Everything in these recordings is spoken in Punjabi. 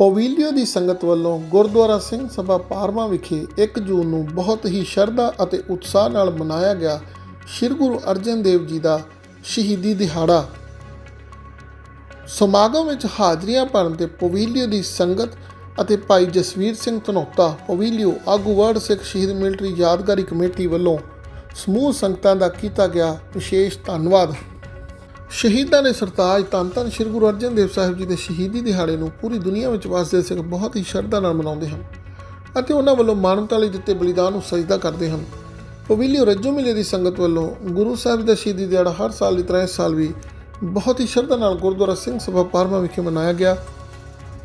ਪੋਵੀਲੀਓ ਦੀ ਸੰਗਤ ਵੱਲੋਂ ਗੁਰਦੁਆਰਾ ਸਿੰਘ ਸਭਾ ਪਾਰਮਾ ਵਿਖੇ 1 ਜੂਨ ਨੂੰ ਬਹੁਤ ਹੀ ਸ਼ਰਧਾ ਅਤੇ ਉਤਸ਼ਾਹ ਨਾਲ ਮਨਾਇਆ ਗਿਆ ਸ੍ਰੀ ਗੁਰੂ ਅਰਜਨ ਦੇਵ ਜੀ ਦਾ ਸ਼ਹੀਦੀ ਦਿਹਾੜਾ। ਸਮਾਗਮ ਵਿੱਚ ਹਾਜ਼ਰੀਆਂ ਭਰਨ ਤੇ ਪੋਵੀਲੀਓ ਦੀ ਸੰਗਤ ਅਤੇ ਭਾਈ ਜਸਵੀਰ ਸਿੰਘ ਧਨੋਤਾ, ਪੋਵੀਲੀਓ ਆਗੂ ਵਰਡ ਸਿੱਖ ਸ਼ਹੀਦ ਮਿਲਟਰੀ ਯਾਦਗਾਰੀ ਕਮੇਟੀ ਵੱਲੋਂ ਸਮੂਹ ਸੰਗਤਾਂ ਦਾ ਕੀਤਾ ਗਿਆ ਵਿਸ਼ੇਸ਼ ਧੰਨਵਾਦ। ਸ਼ਹੀਦਾਂ ਨੇ ਸਰਤਾਜ ਧੰਨ ਧੰਨ ਸ੍ਰੀ ਗੁਰੂ ਅਰਜਨ ਦੇਵ ਸਾਹਿਬ ਜੀ ਦੇ ਸ਼ਹੀਦੀ ਦਿਹਾੜੇ ਨੂੰ ਪੂਰੀ ਦੁਨੀਆ ਵਿੱਚ ਵਸਦੇ ਸਿੱਖ ਬਹੁਤ ਹੀ ਸ਼ਰਧਾ ਨਾਲ ਮਨਾਉਂਦੇ ਹਨ ਅਤੇ ਉਹਨਾਂ ਵੱਲੋਂ ਮਾਨਵਤਾ ਲਈ ਦਿੱਤੇ ਬਲੀਦਾਨ ਨੂੰ ਸਜਦਾ ਕਰਦੇ ਹਨ। ਪਵੀਲੀਓ ਰੱਜੋ ਮਿਲੇ ਦੀ ਸੰਗਤ ਵੱਲੋਂ ਗੁਰੂ ਸਾਹਿਬ ਦਾ ਸ਼ਹੀਦੀ ਦਿਹਾੜਾ ਹਰ ਸਾਲ ਦੀ ਤਰ੍ਹਾਂ ਇਸ ਸਾਲ ਵੀ ਬਹੁਤ ਹੀ ਸ਼ਰਧਾ ਨਾਲ ਗੁਰਦੁਆਰਾ ਸਿੰਘ ਸਭਾ ਪਾਰਮਾ ਵਿਖੇ ਮਨਾਇਆ ਗਿਆ।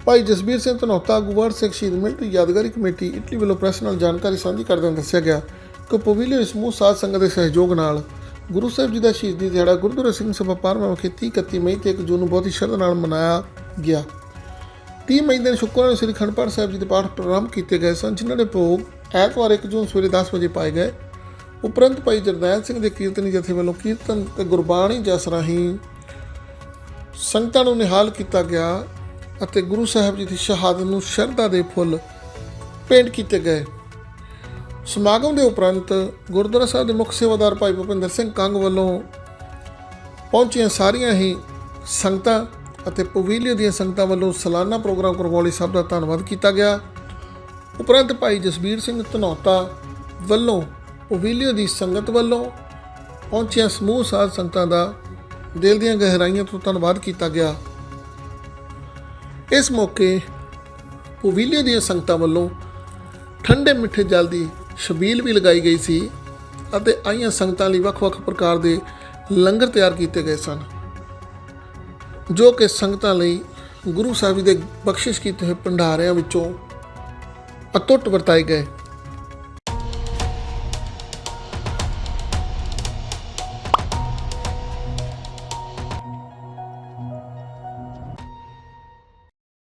ਭਾਈ ਜਸਬੀਰ ਸਿੰਘ ਧਨੌਤਾ ਗੁਵਾਰ ਸਿੱਖ ਸ਼ਹੀਦ ਮਿਲਟਰੀ ਯਾਦਗਾਰੀ ਕਮੇਟੀ, ਇਟਲੀ ਵੱਲੋਂ ਪ੍ਰੈਸ ਨਾਲ ਜਾਣਕਾਰੀ ਸਾਂਝੀ ਕਰਦਿਆਂ ਦੱਸਿਆ ਗਿਆ ਕਿ ਪਵੀਲੀਓ ਸਮੂਹ ਸਾਧ ਸੰਗਤ ਦੇ ਸਹਿਯੋਗ ਨਾਲ ਗੁਰੂ ਸਾਹਿਬ ਜੀ ਦਾ ਸ਼ਹੀਦੀ ਦਿਹਾੜਾ ਗੁਰਦੁਆਰਾ ਸਿੰਘ ਸਭਾ ਪਾਰਮਾ ਵਿਖੇ 30 31 ਮਈ ਤੇ 1 ਜੂਨ ਨੂੰ ਬਹੁਤ ਹੀ ਸ਼ਰਧਾ ਨਾਲ ਮਨਾਇਆ ਗਿਆ। 30 ਮਈ ਦਿਨ ਸ਼ੁੱਕਰਵਾਰ ਨੂੰ ਸ੍ਰੀ ਖੰਡ ਪਾਠ ਸਾਹਿਬ ਜੀ ਦੇ ਪਾਠ ਪ੍ਰਾਰੰਭ ਕੀਤੇ ਗਏ ਸਨ, ਜਿਨ੍ਹਾਂ ਦੇ ਭੋਗ ਐਤਵਾਰ 1 ਜੂਨ ਸਵੇਰੇ 10 ਵਜੇ ਪਾਏ ਗਏ। ਉਪਰੰਤ ਭਾਈ ਜਰਨੈਲ ਸਿੰਘ ਦੇ ਕੀਰਤਨੀ ਜਥੇ ਵੱਲੋਂ ਕੀਰਤਨ ਤੇ ਗੁਰਬਾਣੀ ਜਸ ਰਾਹੀਂ ਸੰਗਤਾਂ ਨੂੰ ਨਿਹਾਲ ਕੀਤਾ ਗਿਆ ਅਤੇ ਗੁਰੂ ਸਾਹਿਬ ਜੀ ਦੀ ਸ਼ਹਾਦਤ ਨੂੰ ਸ਼ਰਧਾ ਦੇ ਫੁੱਲ ਭੇਂਟ ਕੀਤੇ ਗਏ। ਸਮਾਗਮ ਦੇ ਉਪਰੰਤ ਗੁਰਦੁਆਰਾ ਸਾਹਿਬ ਦੇ ਮੁੱਖ ਸੇਵਾਦਾਰ ਭਾਈ ਭੁਪਿੰਦਰ ਸਿੰਘ ਕੰਗ ਵੱਲੋਂ ਪਹੁੰਚੀਆਂ ਸਾਰੀਆਂ ਹੀ ਸੰਗਤਾਂ ਅਤੇ ਪਵੀਲੀਓ ਦੀਆਂ ਸੰਗਤਾਂ ਵੱਲੋਂ ਸਾਲਾਨਾ ਪ੍ਰੋਗਰਾਮ ਕਰਵਾਉਣ ਲਈ ਸਭ ਦਾ ਧੰਨਵਾਦ ਕੀਤਾ ਗਿਆ। ਉਪਰੰਤ ਭਾਈ ਜਸਬੀਰ ਸਿੰਘ ਧਨੌਤਾ ਵੱਲੋਂ ਪਵੀਲੀਓ ਦੀ ਸੰਗਤ ਵੱਲੋਂ ਪਹੁੰਚੀਆਂ ਸਮੂਹ ਸਾਧ ਸੰਗਤਾਂ ਦਾ ਦਿਲ ਦੀਆਂ ਗਹਿਰਾਈਆਂ ਤੋਂ ਧੰਨਵਾਦ ਕੀਤਾ ਗਿਆ। ਇਸ ਮੌਕੇ ਪਵੀਲੀਓ ਦੀਆਂ ਸੰਗਤਾਂ ਵੱਲੋਂ ਠੰਡੇ ਮਿੱਠੇ ਜਲ ਦੀ ਛਬੀਲ ਵੀ ਲਗਾਈ ਗਈ ਸੀ ਅਤੇ ਆਈਆਂ ਸੰਗਤਾਂ ਲਈ ਵੱਖ-ਵੱਖ ਪ੍ਰਕਾਰ ਦੇ ਲੰਗਰ ਤਿਆਰ ਕੀਤੇ ਗਏ ਸਨ, ਜੋ ਕਿ ਸੰਗਤਾਂ ਲਈ ਗੁਰੂ ਸਾਹਿਬ ਜੀ ਦੇ ਬਖਸ਼ਿਸ਼ ਕੀਤੇ ਹੋਏ ਭੰਡਾਰਿਆਂ ਵਿੱਚੋਂ ਅਤੁੱਟ ਵਰਤਾਏ ਗਏ।